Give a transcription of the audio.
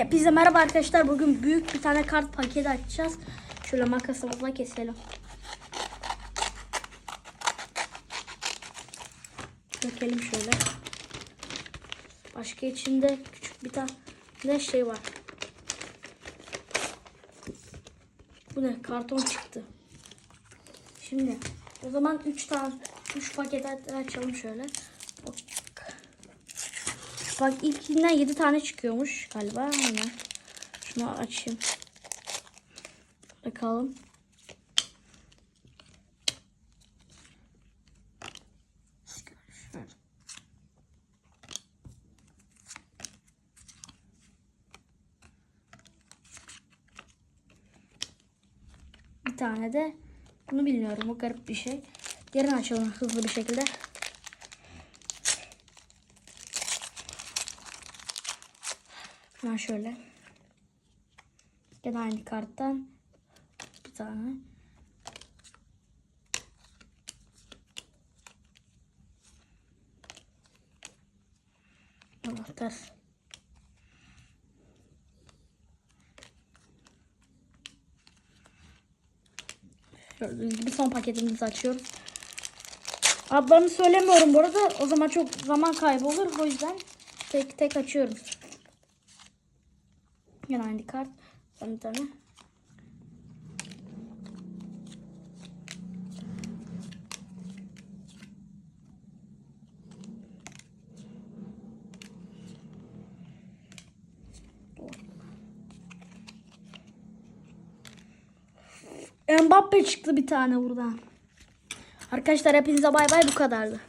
Hepinize merhaba arkadaşlar. Bugün büyük bir tane kart paketi açacağız. Şöyle makasımızla keselim. Dökelim şöyle. Başka içinde küçük bir tane ne şey var. Bu ne? Karton çıktı. Şimdi o zaman 3 tane 3 paket açalım şöyle. Bak ilkinden 7 tane çıkıyormuş galiba. Hemen. Şunu açayım. Bakalım. Bir tane de bunu bilmiyorum. Bu garip bir şey. Yarın açalım hızlı bir şekilde. Hemen şöyle. Gene aynı karttan bir tane. Anahtar. Gördüğünüz gibi son paketimizi açıyoruz. Adlarını söylemiyorum bu arada. O zaman çok zaman kaybı olur. O yüzden tek tek açıyorum. Yine aynı kart. Bir tane. Mbappe çıktı bir tane buradan. Arkadaşlar hepinize bay bay bu kadardı.